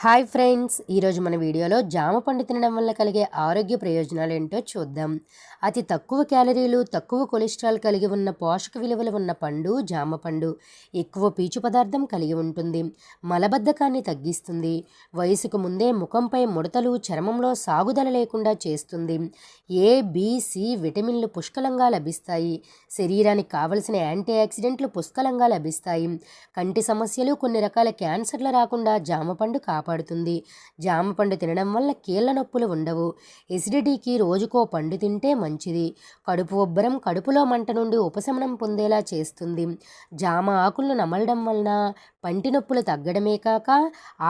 Hi friends ఈరోజు మన వీడియోలో జామ పండు తినడం వల్ల కలిగే ఆరోగ్య ప్రయోజనాలు ఏంటో చూద్దాం. అతి తక్కువ క్యాలరీలు తక్కువ కొలెస్ట్రాల్ కలిగి ఉన్న పోషక విలువలు ఉన్న పండు జామ పండు ఎక్కువ పీచు పదార్థం కలిగి ఉంటుంది మలబద్ధకాన్ని తగ్గిస్తుంది వయసుకు ముందే ముఖంపై ముడతలు చర్మంలో సాగుదల లేకుండా చేస్తుంది. ఏ సి విటమిన్లు పుష్కలంగా లభిస్తాయి శరీరానికి కావలసిన యాంటీ ఆక్సిడెంట్లు పుష్కలంగా లభిస్తాయి కంటి సమస్యలు కొన్ని రకాల క్యాన్సర్లు రాకుండా జామ పండు కాపాడుతుంది జామ పండు తినడం వల్ల కీళ్ళ నొప్పులు ఉండవు. ఎసిడిటీకి రోజుకో పండు తింటే మంచిది. కడుపు ఉబ్బరం కడుపులో మంట నుండి ఉపశమనం పొందేలా చేస్తుంది. జామ ఆకులను నమలడం వలన పంటి నొప్పులు తగ్గడమే కాక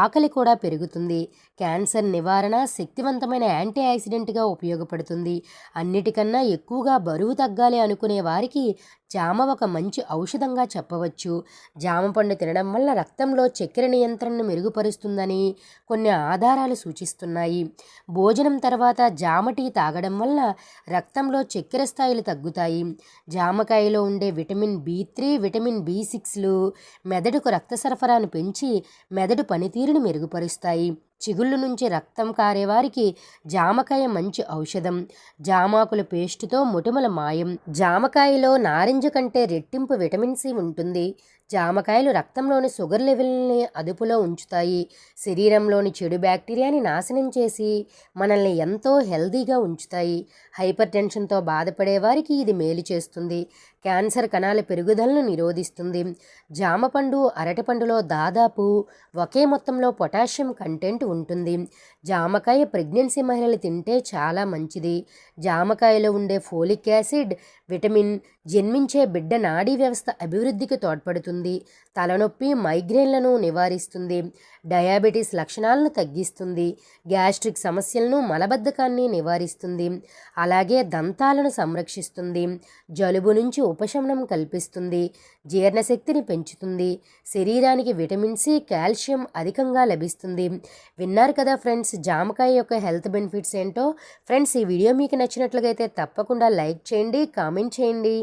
ఆకలి కూడా పెరుగుతుంది. క్యాన్సర్ నివారణ శక్తివంతమైన యాంటీ ఆక్సిడెంట్గా ఉపయోగపడుతుంది. అన్నిటికన్నా ఎక్కువగా బరువు తగ్గాలి అనుకునే వారికి జామ ఒక మంచి ఔషధంగా చెప్పవచ్చు. జామ పండు తినడం వల్ల రక్తంలో చక్కెర నియంత్రణను మెరుగుపరుస్తుందని కొన్ని ఆధారాలు సూచిస్తున్నాయి. భోజనం తర్వాత జామ టీ తాగడం వల్ల రక్తంలో చక్కెర స్థాయిలు తగ్గుతాయి. జామకాయలో ఉండే vitamin B three vitamin B సిక్స్లు మెదడుకు రక్త సరఫరాను పెంచి మెదడు పనితీరును మెరుగుపరుస్తాయి. చిగుళ్ళు నుంచి రక్తం కారేవారికి జామకాయ మంచి ఔషధం. జామాకుల పేస్టుతో మొటిమల మాయం. జామకాయలో నారింజ కంటే రెట్టింపు విటమిన్ సి ఉంటుంది. జామకాయలు రక్తంలోని షుగర్ లెవెల్ని అదుపులో ఉంచుతాయి. శరీరంలోని చెడు బ్యాక్టీరియాని నాశనం చేసి మనల్ని ఎంతో హెల్దీగా ఉంచుతాయి. హైపర్ టెన్షన్తో బాధపడే వారికి ఇది మేలు చేస్తుంది. క్యాన్సర్ కణాల పెరుగుదలను నిరోధిస్తుంది. జామపండు అరటిపండులో దాదాపు ఒకే మొత్తంలో పొటాషియం కంటెంట్ ఉంటుంది. జామకాయ ప్రెగ్నెన్సీ మహిళలు తింటే చాలా మంచిది. జామకాయలో ఉండే ఫోలిక్ యాసిడ్ విటమిన్ జన్మించే బిడ్డ నాడీ వ్యవస్థ అభివృద్ధికి తోడ్పడుతుంది. తలనొప్పి మైగ్రేన్లను నివారిస్తుంది. డయాబెటీస్ లక్షణాలను తగ్గిస్తుంది. గ్యాస్ట్రిక్ సమస్యలను మలబద్ధకాన్ని నివారిస్తుంది. అలాగే దంతాలను సంరక్షిస్తుంది. జలుబు నుంచి ఉపశమనం కల్పిస్తుంది. జీర్ణశక్తిని పెంచుతుంది. శరీరానికి విటమిన్ సి కాల్షియం అధికంగా లభిస్తుంది. విన్నారు కదా ఫ్రెండ్స్ జామకాయ యొక్క హెల్త్ బెనిఫిట్స్ ఏంటో? ఫ్రెండ్స్ ఈ వీడియో మీకు నచ్చినట్లుగైతే తప్పకుండా లైక్ చేయండి కామెంట్ చేయండి.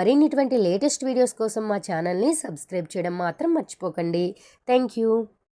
మరిన్నిటువంటి లేటెస్ట్ వీడియోస్ కోసం మా ఛానల్ని సబ్స్క్రైబ్ చేయడం మాత్రం మర్చిపోకండి. Thank you